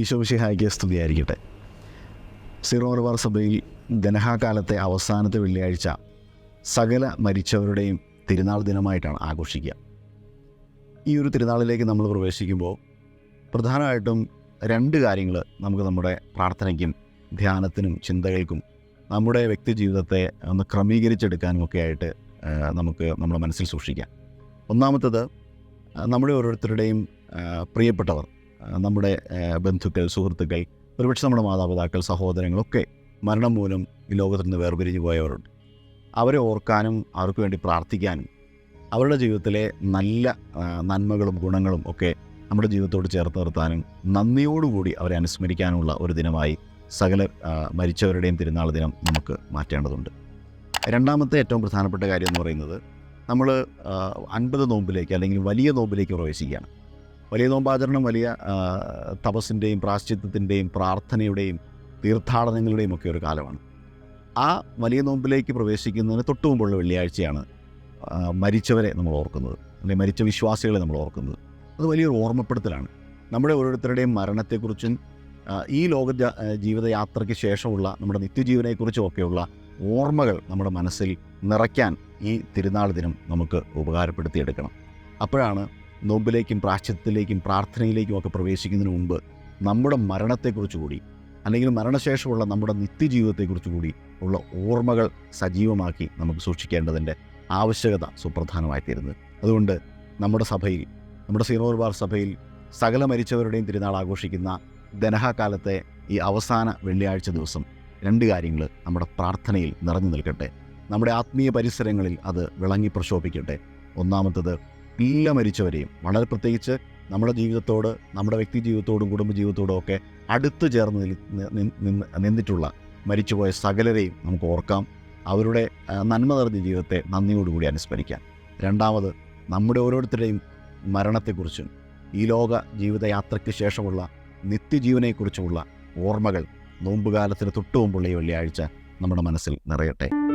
ഈശോമിഷിഹായിക്ക് സ്തുതിയായിരിക്കട്ടെ. സീറോ മലബാർ സഭയിൽ ധനഹാകാലത്തെ അവസാനത്തെ വെള്ളിയാഴ്ച സകല മരിച്ചവരുടെയും തിരുനാൾ ദിനമായിട്ടാണ് ആഘോഷിക്കുക. ഈ ഒരു തിരുനാളിലേക്ക് നമ്മൾ പ്രവേശിക്കുമ്പോൾ പ്രധാനമായിട്ടും രണ്ട് കാര്യങ്ങൾ നമുക്ക് നമ്മുടെ പ്രാർത്ഥനയ്ക്കും ധ്യാനത്തിനും ചിന്തകൾക്കും നമ്മുടെ വ്യക്തി ജീവിതത്തെ ഒന്ന് ക്രമീകരിച്ചെടുക്കാനും ഒക്കെ ആയിട്ട് നമുക്ക് നമ്മുടെ മനസ്സിൽ സൂക്ഷിക്കാം. ഒന്നാമത്തത് നമ്മുടെ ഓരോരുത്തരുടെയും പ്രിയപ്പെട്ടവർ. നമ്മുടെ ബന്ധുക്കൾ സുഹൃത്തുക്കൾ ഒരുപക്ഷെ നമ്മുടെ മാതാപിതാക്കൾ സഹോദരങ്ങളൊക്കെ മരണം മൂലം ഈ ലോകത്തിൽ നിന്ന് വേർപിരിഞ്ഞു പോയവരുണ്ട്. അവരെ ഓർക്കാനും അവർക്ക് വേണ്ടി പ്രാർത്ഥിക്കാനും അവരുടെ ജീവിതത്തിലെ നല്ല നന്മകളും ഗുണങ്ങളും ഒക്കെ നമ്മുടെ ജീവിതത്തോട് ചേർത്ത് നിർത്താനും നന്ദിയോടുകൂടി അവരെ അനുസ്മരിക്കാനുമുള്ള ഒരു ദിനമായി സകല മരിച്ചവരുടെയും തിരുനാൾ ദിനം നമുക്ക് മാറ്റേണ്ടതുണ്ട്. രണ്ടാമത്തെ ഏറ്റവും പ്രധാനപ്പെട്ട കാര്യം എന്ന് പറയുന്നത് നമ്മൾ അൻപത് നോമ്പിലേക്ക് അല്ലെങ്കിൽ വലിയ നോമ്പിലേക്ക് പ്രവേശിക്കുകയാണ്. വലിയ നോമ്പാചരണം വലിയ തപസ്സിന്റെയും പ്രാശ്ചിത്വത്തിന്റെയും പ്രാർത്ഥനയുടെയും തീർത്ഥാടനങ്ങളുടെയും ഒക്കെ ഒരു കാലമാണ്. ആ വലിയ നോമ്പിലേക്ക് പ്രവേശിക്കുന്നതിന് തൊട്ടു മുമ്പുള്ള വെള്ളിയാഴ്ചയാണ് മരിച്ചവരെ നമ്മൾ ഓർക്കുന്നത് അല്ലെങ്കിൽ മരിച്ച വിശ്വാസികളെ നമ്മൾ ഓർക്കുന്നത്. അത് വലിയൊരു ഓർമ്മപ്പെടുത്തലാണ്. നമ്മുടെ ഓരോരുത്തരുടെയും മരണത്തെക്കുറിച്ചും ഈ ലോക ജീവിതയാത്രയ്ക്ക് ശേഷമുള്ള നമ്മുടെ നിത്യജീവനെക്കുറിച്ചും ഒക്കെയുള്ള ഓർമ്മകൾ നമ്മുടെ മനസ്സിൽ നിറയ്ക്കാൻ ഈ തിരുനാൾ ദിനം നമുക്ക് ഉപകാരപ്പെടുത്തിയെടുക്കണം. അപ്പോഴാണ് നോമ്പിലേക്കും പ്രാശ്ചിത്യത്തിലേക്കും പ്രാർത്ഥനയിലേക്കും ഒക്കെ പ്രവേശിക്കുന്നതിന് മുമ്പ് നമ്മുടെ മരണത്തെക്കുറിച്ച് കൂടി അല്ലെങ്കിൽ മരണശേഷമുള്ള നമ്മുടെ നിത്യജീവിതത്തെക്കുറിച്ച് കൂടി ഉള്ള ഓർമ്മകൾ സജീവമാക്കി നമുക്ക് സൂക്ഷിക്കേണ്ടതിന്റെ ആവശ്യകത സുപ്രധാനമായി തീരുന്നത് അതുകൊണ്ട് നമ്മുടെ സഭയിൽ നമ്മുടെ സീറോർബാർ സഭയിൽ സകല മരിച്ചവരുടെയും തിരുനാൾ ആഘോഷിക്കുന്ന ദനഹാകാലത്തെ ഈ അവസാന വെള്ളിയാഴ്ച ദിവസം രണ്ട് കാര്യങ്ങൾ നമ്മുടെ പ്രാർത്ഥനയിൽ നിറഞ്ഞു നിൽക്കട്ടെ. നമ്മുടെ ആത്മീയ പരിസരങ്ങളിൽ അത് വിളങ്ങി പ്രശോഭിക്കട്ടെ ഒന്നാമത്തത് എല്ലാ മരിച്ചവരെയും. വളരെ പ്രത്യേകിച്ച് നമ്മുടെ ജീവിതത്തോട് നമ്മുടെ വ്യക്തി ജീവിതത്തോടും കുടുംബ ജീവിതത്തോടും ഒക്കെ അടുത്ത് ചേർന്ന് നിന്നിട്ടുള്ള മരിച്ചുപോയ സകലരെയും നമുക്ക് ഓർക്കാം. അവരുടെ നന്മ നിറഞ്ഞ ജീവിതത്തെ നന്ദിയോടുകൂടി അനുസ്മരിക്കാം. രണ്ടാമത് നമ്മുടെ ഓരോരുത്തരുടെയും മരണത്തെക്കുറിച്ചും ഈ ലോക ജീവിതയാത്രയ്ക്ക് ശേഷമുള്ള നിത്യജീവനെക്കുറിച്ചുമുള്ള ഓർമ്മകൾ നോമ്പുകാലത്തിന് തൊട്ടു മുമ്പുള്ള ഈ വെള്ളിയാഴ്ച നമ്മുടെ മനസ്സിൽ നിറയട്ടെ.